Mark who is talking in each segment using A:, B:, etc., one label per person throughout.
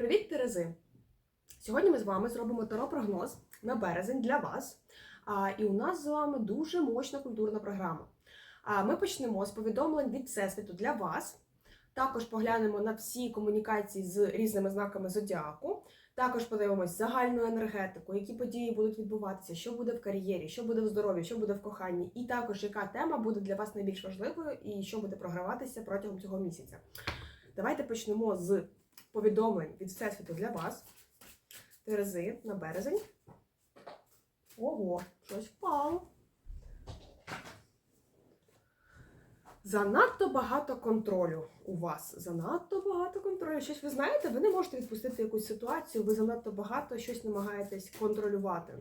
A: Привіт, Терези! Сьогодні ми з вами зробимо таро-прогноз на березень для вас. А, і у нас з вами дуже мощна культурна програма. А, ми почнемо з повідомлень від Всесвіту для вас. Також поглянемо на всі комунікації з різними знаками зодіаку. Також подивимось загальну енергетику, які події будуть відбуватися, що буде в кар'єрі, що буде в здоров'ї, що буде в коханні, і також яка тема буде для вас найбільш важливою і що буде програватися протягом цього місяця. Давайте почнемо з повідомлень від Всесвіту для вас. Терези на березень. Ого, щось впало. Занадто багато контролю у вас. Занадто багато контролю. Щось ви знаєте, ви не можете відпустити якусь ситуацію, ви занадто багато щось намагаєтесь контролювати.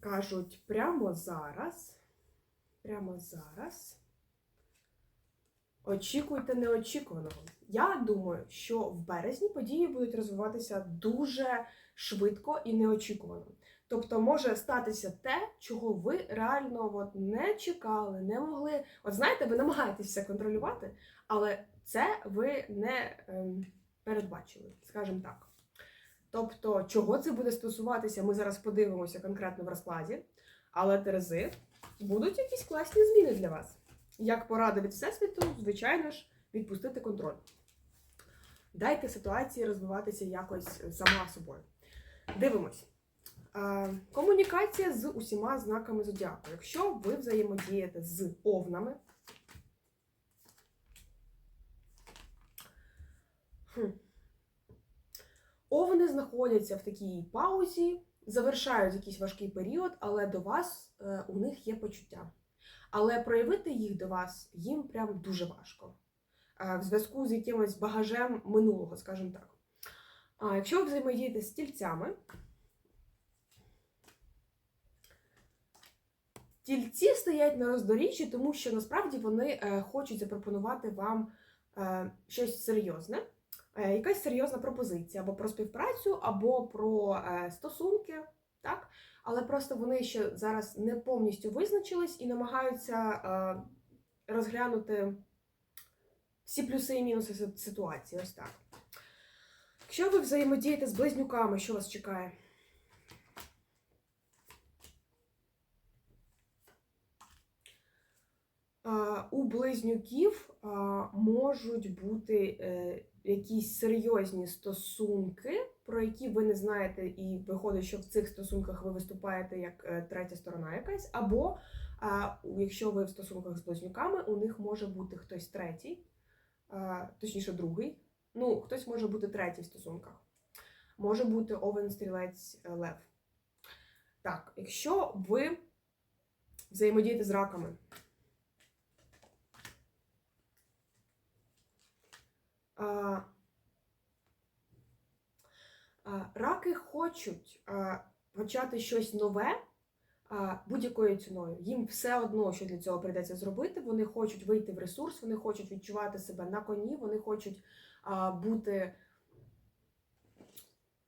A: Кажуть, прямо зараз. Прямо зараз. Очікуйте неочікуваного. Я думаю, що в березні події будуть розвиватися дуже швидко і неочікувано. Тобто може статися те, чого ви реально от не чекали, не могли. От знаєте, ви намагаєтесь все контролювати, але це ви не ем, передбачили, скажімо так. Тобто, чого це буде стосуватися, ми зараз подивимося конкретно в розкладі. Але Терези будуть якісь класні зміни для вас. Як порада від Всесвіту, звичайно ж, відпустити контроль. Дайте ситуації розвиватися якось сама собою. Дивимось. Е, Комунікація з усіма знаками зодіаку. Якщо ви взаємодієте з овнами, хм. овни знаходяться в такій паузі, завершають якийсь важкий період, але до вас е, у них є почуття. Але проявити їх до вас їм прям дуже важко. Е, В зв'язку з якимось багажем минулого, скажімо так. А якщо ви взаємодієте з стільцями, Тільці стоять на роздоріжжі, тому що насправді вони е, хочуть запропонувати вам е, щось серйозне, якась серйозна пропозиція або про співпрацю, або про стосунки, так? Але просто вони ще зараз не повністю визначились і намагаються розглянути всі плюси і мінуси ситуації. Ось так. Якщо ви взаємодієте з близнюками, що вас чекає? У близнюків можуть бути е, якісь серйозні стосунки, про які ви не знаєте, і виходить, що в цих стосунках ви виступаєте як е, третя сторона якась, або якщо ви в стосунках з близнюками, у них може бути хтось третій, точніше, другий. Ну, хтось може бути третій в стосунках. Може бути овен, стрілець, е, лев. Так, якщо ви взаємодієте з раками. А, а, Раки хочуть а, почати щось нове будь-якою ціною. Їм все одно, що для цього прийдеться зробити. Вони хочуть вийти в ресурс, вони хочуть відчувати себе на коні, вони хочуть бути.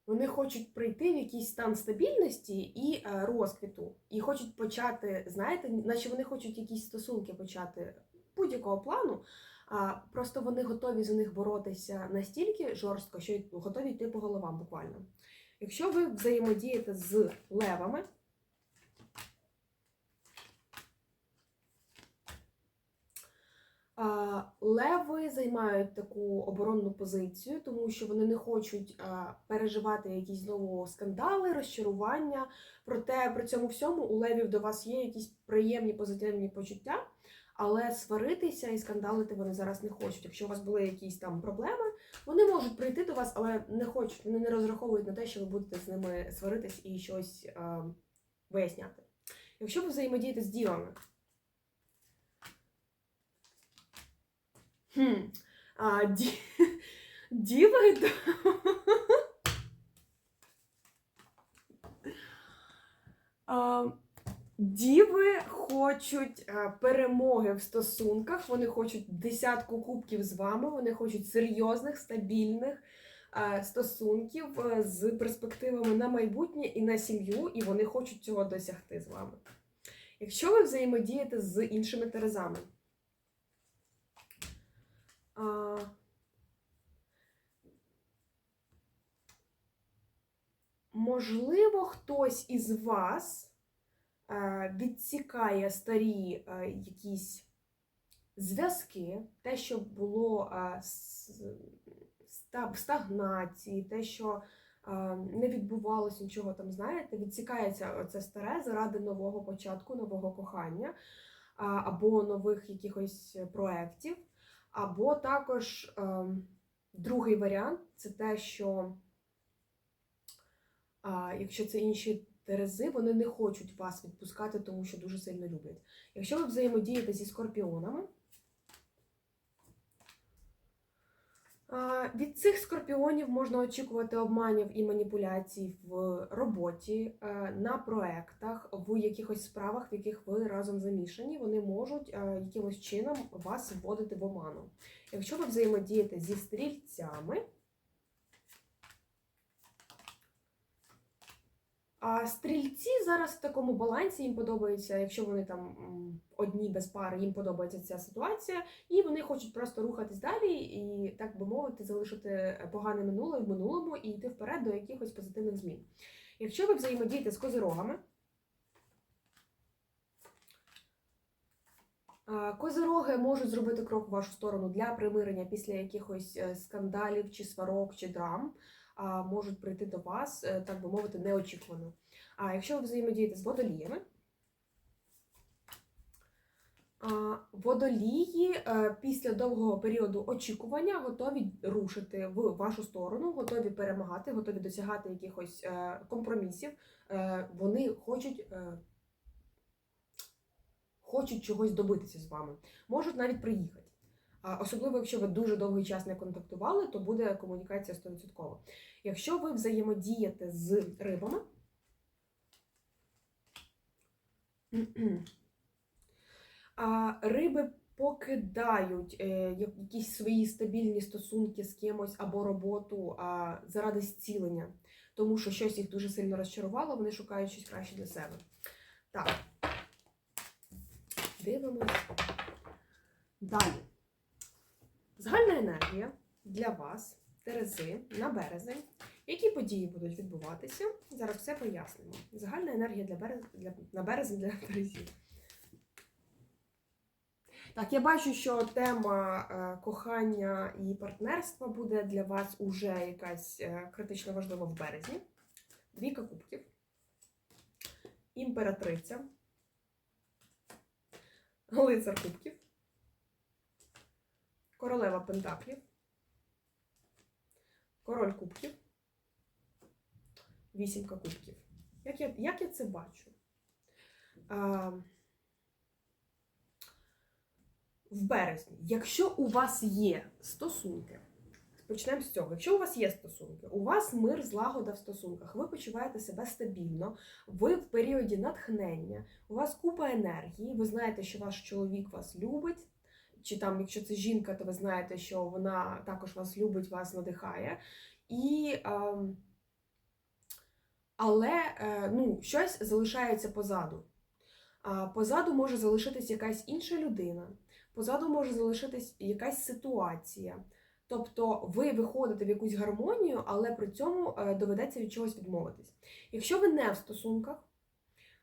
A: Вони хочуть прийти в якийсь стан стабільності і е, розквіту, і хочуть почати, знаєте, наче вони хочуть якісь стосунки почати будь-якого плану, а просто вони готові за них боротися настільки жорстко, що готові йти по головам буквально. Якщо ви взаємодієте з левами, леви займають таку оборонну позицію, тому що вони не хочуть переживати якісь знову скандали, розчарування. Проте при цьому всьому у левів до вас є якісь приємні позитивні почуття. Але сваритися і скандалити вони зараз не хочуть. Якщо у вас були якісь там проблеми, вони можуть прийти до вас, але не хочуть, вони не розраховують на те, що ви будете з ними сваритись і щось виясняти. Якщо ви взаємодієте з дівами, хм, а, ді, діви. А, Діви хочуть перемоги в стосунках, вони хочуть десятку кубків з вами, вони хочуть серйозних, стабільних стосунків з перспективами на майбутнє і на сім'ю, і вони хочуть цього досягти з вами. Якщо ви взаємодієте з іншими терезами, а, можливо, хтось із вас е, відсікає старі е, якісь зв'язки, те, що було е, в стагнації, те, що не відбувалося нічого там, знаєте, відсікається оце старе заради нового початку, нового кохання або нових якихось проєктів. Або також е, другий варіант це те, що а, якщо це інші терези, вони не хочуть вас відпускати, тому що дуже сильно люблять. Якщо ви взаємодієте зі скорпіонами, від цих скорпіонів можна очікувати обманів і маніпуляцій в роботі, е, на проектах, в якихось справах, в яких ви разом замішані, вони можуть е, якимось чином вас вводити в оману. Якщо ви взаємодієте зі стрільцями, А стрільці зараз в такому балансі їм подобається, якщо вони там одні без пари, їм подобається ця ситуація, і вони хочуть просто рухатись далі і, так би мовити, залишити погане минуле в минулому і йти вперед до якихось позитивних змін. Якщо ви взаємодієте з козирогами, Козироги можуть зробити крок в вашу сторону для примирення після якихось е, скандалів, чи сварок, чи драм. Можуть прийти до вас, е, так би мовити, неочікувано. А якщо ви взаємодієте з водоліями, водолії е, після довгого періоду очікування готові рушити в вашу сторону, готові перемагати, готові досягати якихось е, компромісів. Вони хочуть. Хочуть чогось добитися з вами, можуть навіть приїхати. Особливо, якщо ви дуже довгий час не контактували, то буде комунікація 100%. Якщо ви взаємодієте з рибами, риби покидають е, якісь свої стабільні стосунки з кимось або роботу заради зцілення, тому що щось їх дуже сильно розчарувало, вони шукають щось краще для себе. Так. Дивимось. Далі. Загальна енергія для вас, Терези, на березень. Які події будуть відбуватися? Зараз все пояснимо. Загальна енергія для берез... для... на березень для Терезів. Так, я бачу, що тема е, кохання і партнерства буде для вас уже якась е, критично важлива в березні. Двійка кубків. Імператриця. Лицар кубків. Королева Пентаклів. Король кубків. Вісімка кубків. Як я, як я це бачу? А, в березні, якщо у вас є стосунки, почнемо з цього. Якщо у вас є стосунки, у вас мир, злагода в стосунках, ви почуваєте себе стабільно, ви в періоді натхнення, у вас купа енергії, ви знаєте, що ваш чоловік вас любить, чи там, якщо це жінка, то ви знаєте, що вона також вас любить, вас надихає. І, ем, але е, ну, щось залишається позаду. Позаду може залишитись якась інша людина, позаду може залишитись якась ситуація. Тобто ви виходите в якусь гармонію, але при цьому е, доведеться від чогось відмовитись. Якщо ви не в стосунках,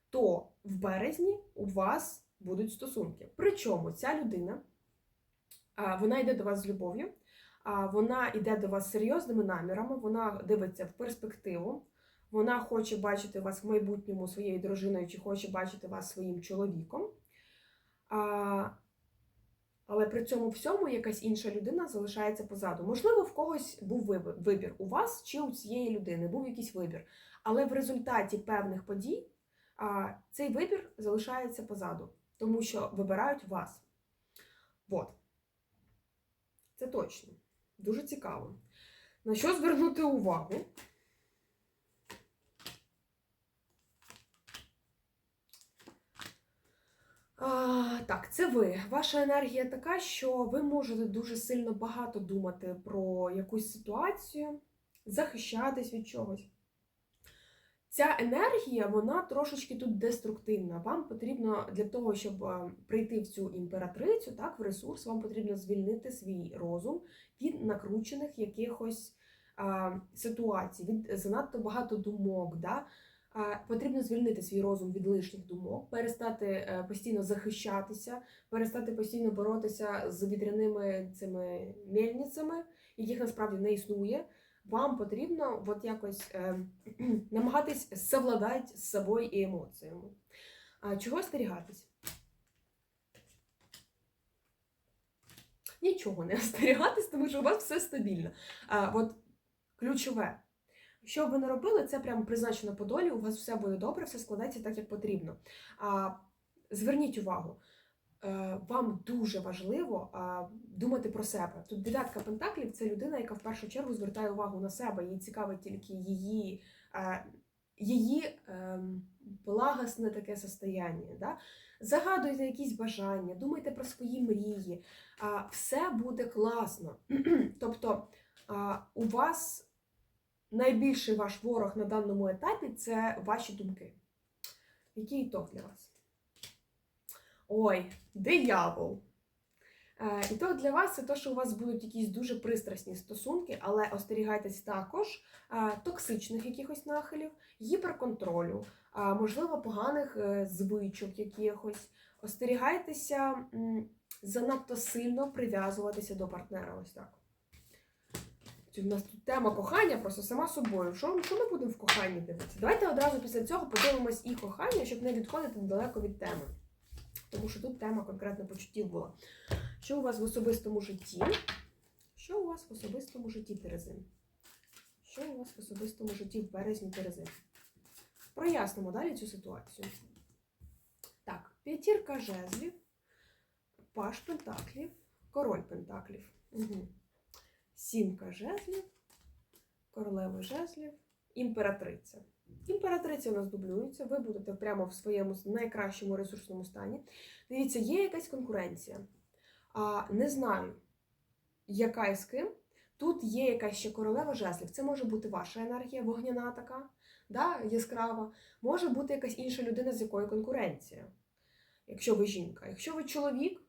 A: то в березні у вас будуть стосунки. Причому ця людина вона йде до вас з любов'ю, вона йде до вас серйозними намірами, вона дивиться в перспективу, вона хоче бачити вас в майбутньому своєю дружиною чи хоче бачити вас своїм чоловіком. Але при цьому всьому якась інша людина залишається позаду. Можливо, в когось був вибір, у вас чи у цієї людини, був якийсь вибір. Але в результаті певних подій цей вибір залишається позаду, тому що вибирають вас. От. Це точно. Дуже цікаво. На що звернути увагу? А, так, це ви. Ваша енергія така, що ви можете дуже сильно багато думати про якусь ситуацію, захищатись від чогось. Ця енергія, вона трошечки тут деструктивна. Вам потрібно для того, щоб е, прийти в цю імператрицю, так, в ресурс, вам потрібно звільнити свій розум від накручених якихось а, ситуацій, від занадто багато думок. Да? А, Потрібно звільнити свій розум від лишніх думок, перестати е, постійно захищатися, перестати постійно боротися з вітряними цими мельницями, яких насправді не існує. Вам потрібно от якось е, намагатись совладати з собою і емоціями. А чого остерігатись? Нічого не остерігатись, тому що у вас все стабільно. А, от ключове. Що ви не робили, це прямо призначено по долі, у вас все буде добре, все складається так, як потрібно. А, зверніть увагу, вам дуже важливо думати про себе. Тут дев'ятка пентаклів це людина, яка в першу чергу звертає увагу на себе. Їй цікавить тільки її, е, її е, благосне таке состояння. Да? Загадуйте якісь бажання, думайте про свої мрії. Все буде класно. тобто у вас найбільший ваш ворог на даному етапі це ваші думки. Який ітог для вас? Ой, диявол. Е, Ітог для вас це те, що у вас будуть якісь дуже пристрасні стосунки, але остерігайтесь також е, токсичних якихось нахилів, гіперконтролю, а, можливо, поганих е, звичок якихось. Остерігайтеся занадто сильно прив'язуватися до партнера. Ось так. У нас тут тема кохання просто сама собою. Що, що ми будемо в коханні дивитися? Давайте одразу після цього подивимось і кохання, щоб не відходити далеко від теми. Тому що тут тема конкретно почуттів була. Що у вас в особистому житті? Що у вас в особистому житті Терезин? Що у вас в особистому житті в березні Терезин? Прояснимо далі цю ситуацію. Так, п'ятірка жезлів, паш пентаклів, король пентаклів. Угу. Сімка жезлів, королева жезлів, імператриця. Імператриця у нас дублюється, ви будете прямо в своєму найкращому ресурсному стані. Дивіться, є якась конкуренція. А, не знаю, яка і з ким. Тут є якась ще королева жезлів. Це може бути ваша енергія, вогняна така, да, яскрава. Може бути якась інша людина, з якою конкуренція, якщо ви жінка. Якщо ви чоловік,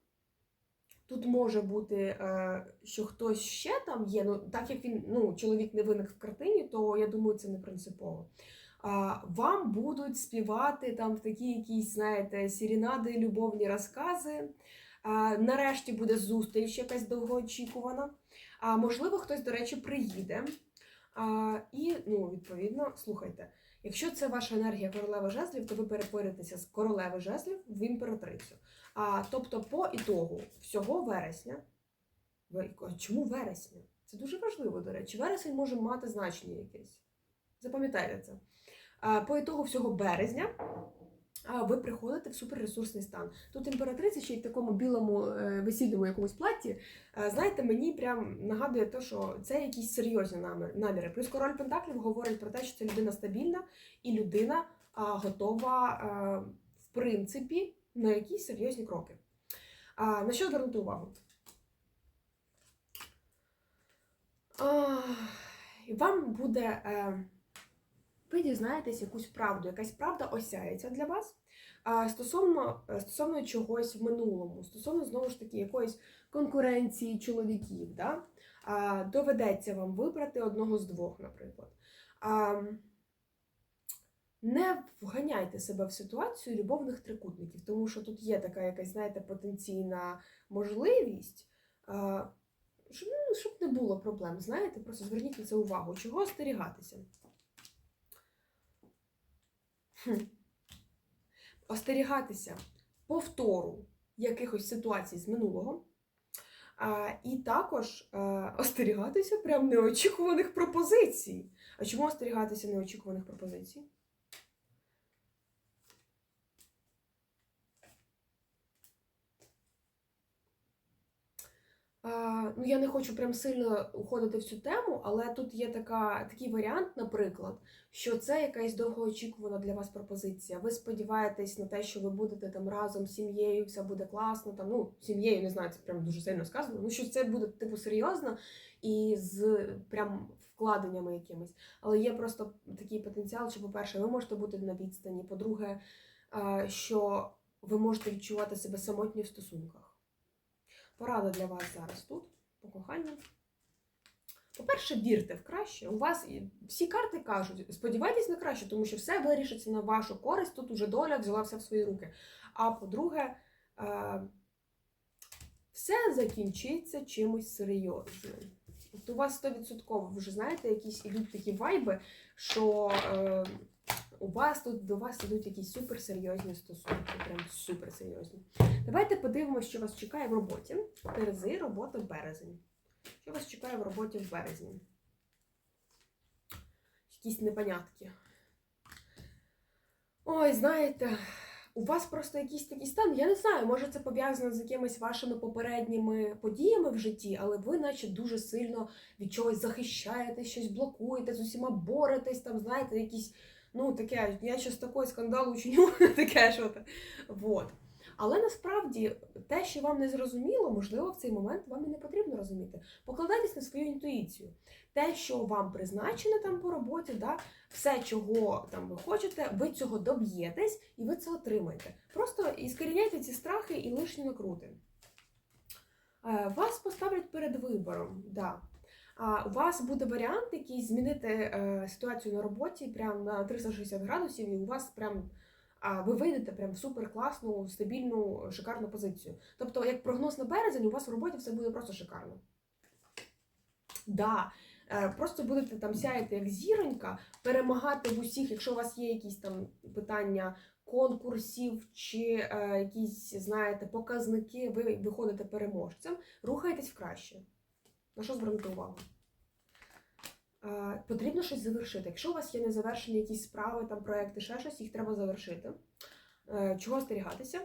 A: тут може бути, е, що хтось ще там є. Ну, так як він ну, чоловік не виник в картині, то я думаю, це не принципово. Вам будуть співати там такі якісь, знаєте, сірінади, любовні розкази. Нарешті буде зустріч якась довгоочікувана. А можливо, хтось, до речі, приїде. І, ну, відповідно, слухайте, якщо це ваша енергія королева жезлів, то ви перетворитеся з королеви жезлів в імператрицю. А, тобто, по ітогу всього вересня. Чому вересня? Це дуже важливо, до речі. Вересень може мати значення якесь. Запам'ятайте це. А, По ітогу всього березня ви приходите в суперресурсний стан. Тут імператриця ще й в такому білому е, весільному якомусь платі. Е, Знаєте, мені прям нагадує те, що це якісь серйозні наміри. Плюс король Пентаклів говорить про те, що це людина стабільна і людина готова, в принципі, на якісь серйозні кроки. На що звернути увагу? Вам буде. Ви дізнаєтесь якусь правду, якась правда осяється для вас. Стосовно, е, стосовно чогось в минулому, стосовно знову ж таки якоїсь конкуренції чоловіків, да? доведеться вам вибрати одного з двох, наприклад. Не вганяйте себе в ситуацію любовних трикутників, тому що тут є така якась, знаєте, потенційна можливість, ну, щоб не було проблем. Знаєте, просто зверніть на це увагу, чого остерігатися. Остерігатися повтору якихось ситуацій з минулого. А, і також а, остерігатися прям неочікуваних пропозицій. А чому остерігатися неочікуваних пропозицій? Ну, я не хочу прям сильно уходити в цю тему, але тут є така, такий варіант, наприклад, що це якась довгоочікувана для вас пропозиція. Ви сподіваєтесь на те, що ви будете там разом з сім'єю, все буде класно. Там, ну, сім'єю, не знаю, це прям дуже сильно сказано. Ну, що це буде типу серйозно і з прям вкладеннями якимись. Але є просто такий потенціал, що, по-перше, ви можете бути на відстані. По-друге, що ви можете відчувати себе самотні в стосунках. Порада для вас зараз тут, по коханню. По-перше, вірте в краще. У вас всі карти кажуть, сподівайтесь на краще, тому що все вирішиться на вашу користь. Тут уже доля взяла все в свої руки. А по-друге, е, все закінчиться чимось серйозним. От у вас 100% вже знаєте, якісь ідуть такі вайби, що е, у вас тут до вас ідуть якісь суперсерйозні стосунки, прям суперсерйозні. Давайте подивимося, що вас чекає в роботі. Терези, робота, в березень. Що вас чекає в роботі в березні? Якісь непонятки. Ой, знаєте, у вас просто якийсь такий стан, я не знаю, може це пов'язано з якимись вашими попередніми подіями в житті, але ви, наче, дуже сильно від чогось захищаєтесь, щось блокуєте, з усіма боретесь, там, знаєте, якісь, ну, таке, я щось такий скандал учиню, таке що. Вот. Але насправді те, що вам не зрозуміло, можливо, в цей момент вам і не потрібно розуміти. Покладайтесь на свою інтуїцію. Те, що вам призначено там по роботі, да, все, чого там ви хочете, ви цього доб'єтесь і ви це отримаєте. Просто іскоріняйте ці страхи і лишні накрути. Е, Вас поставлять перед вибором. Да. У вас буде варіант, який змінити е, ситуацію на роботі прям на 360 градусів, і у вас прям ви вийдете прям в супер класну, стабільну, шикарну позицію. Тобто, як прогноз на березень, у вас в роботі все буде просто шикарно. Да, е, просто будете там сяяти як зіронька, перемагати в усіх, якщо у вас є якісь там питання конкурсів чи е, якісь, знаєте, показники, ви виходите переможцем, рухайтесь в краще. На що звернути увагу? Е, Потрібно щось завершити. Якщо у вас є незавершені якісь справи, там проекти, ще щось, їх треба завершити. Е, Чого остерігатися?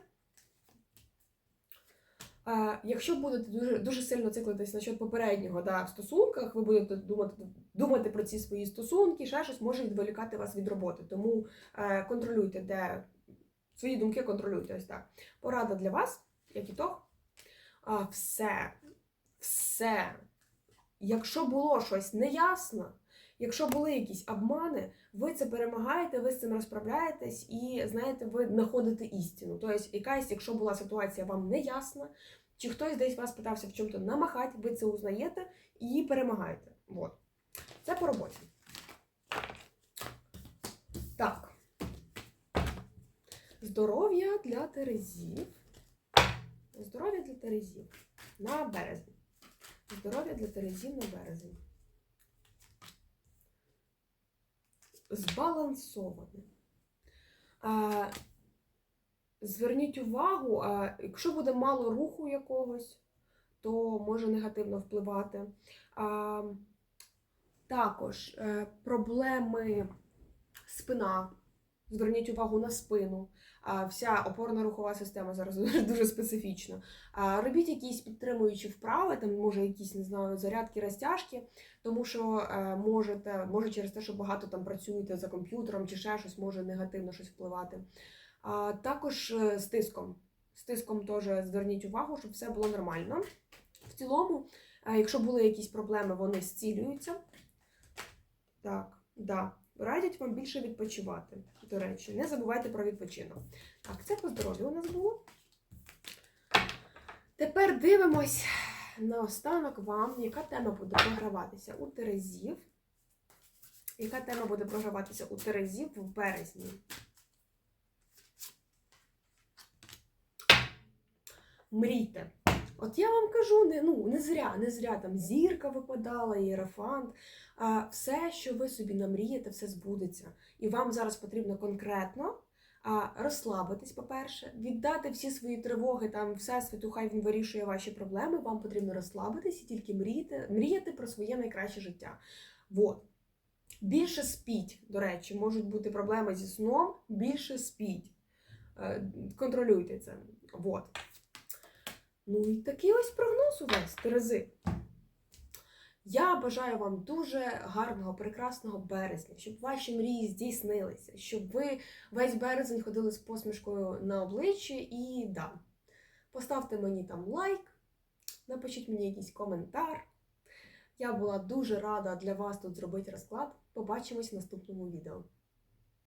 A: Е, Якщо будете дуже, дуже сильно циклитись насчет попереднього да, в стосунках, ви будете думати, думати про ці свої стосунки, ще щось може відволікати вас від роботи. Тому контролюйте, де свої думки контролюйте. Ось так. Порада для вас, як ітог. А, все, все. Якщо було щось неясно, якщо були якісь обмани, ви це перемагаєте, ви з цим розправляєтесь і знаєте, ви знаходите істину. Тобто, якась, якщо була ситуація вам неясна, чи хтось десь вас питався в чому-то намахати, ви це узнаєте і перемагаєте. Вот. Це по роботі. Так. Здоров'я для Терезів. Здоров'я для Терезів на березень. Здоров'я для Терезів березень. Збалансоване. А, зверніть увагу, а, якщо буде мало руху якогось, то може негативно впливати. А, також е, проблеми спина. Зверніть увагу на спину. Вся опорно-рухова система зараз дуже, специфічна. Робіть якісь підтримуючі вправи, там може якісь не знаю, зарядки, розтяжки, тому що е, можете, може через те, що багато там працюєте за комп'ютером чи ще щось, може негативно щось впливати. А, Також е, з тиском. З тиском теж зверніть увагу, щоб все було нормально. В цілому, е, якщо були якісь проблеми, вони зцілюються. Так, да. Радять вам більше відпочивати. До речі, не забувайте про відпочинок. Так, це по здоров'ю у нас було. Тепер дивимось наостанок вам, яка тема буде програватися у Терезів. Яка тема буде програватися у Терезів в березні? Мрійте. От я вам кажу, не, ну, не зря, не зря там зірка випадала, єрофант. Все, що ви собі намрієте, все збудеться. І вам зараз потрібно конкретно розслабитись, по-перше, віддати всі свої тривоги, там всесвіту, хай він вирішує ваші проблеми. Вам потрібно розслабитись і тільки мріяти, мріяти про своє найкраще життя. Вот. Більше спіть, до речі, можуть бути проблеми зі сном, більше спіть. Е, Контролюйте це. Вот. Ну і такий ось прогноз у вас, Терези. Я бажаю вам дуже гарного, прекрасного березня, щоб ваші мрії здійснилися, щоб ви весь березень ходили з посмішкою на обличчі і да. Поставте мені там лайк, напишіть мені якийсь коментар. Я була дуже рада для вас тут зробити розклад. Побачимось в наступному відео.